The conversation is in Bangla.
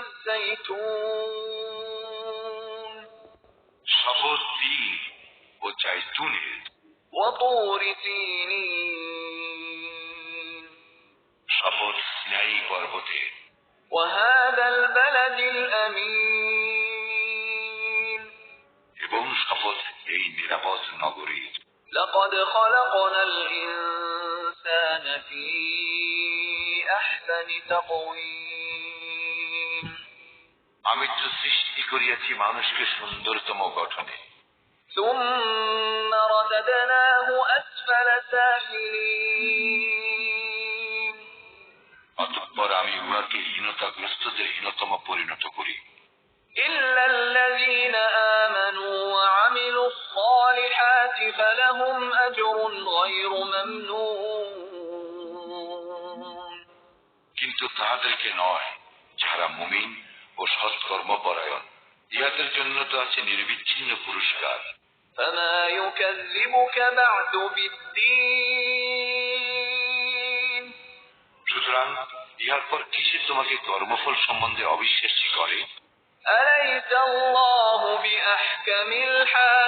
والزيتون. شطر الدين والزيتون وطور سينين شطر سيناي والبطير وهذا البلد الأمين. এবং শপথ এই নিরাপদ নগরীর لقد خلقنا الإنسان في أحسن تقويم. আমি তো সৃষ্টি করিয়াছি মানুষকে সুন্দরতম গঠনে ثم رددناه أسفل سافلين অতঃপর আমি উহাকে হীনতাগ্রস্তদের হীনতম পরিণত করি إلا الذين آمنوا وعملوا الصالحات فلهم أجر غير ممنون কিন্তু তাহাদেরকে নয় যারা মুমিন ও সৎকর্মপরায়ণ ইহাদের জন্য তো আছে নির্বিচ্ছিন্ন পুরস্কার فما يكذبك بعد بالدين সুতরাং ইহার পর কিসে তোমাকে কর্মফল সম্বন্ধে অবিশ্বাসী করে أليس الله بأحكم الحاكمين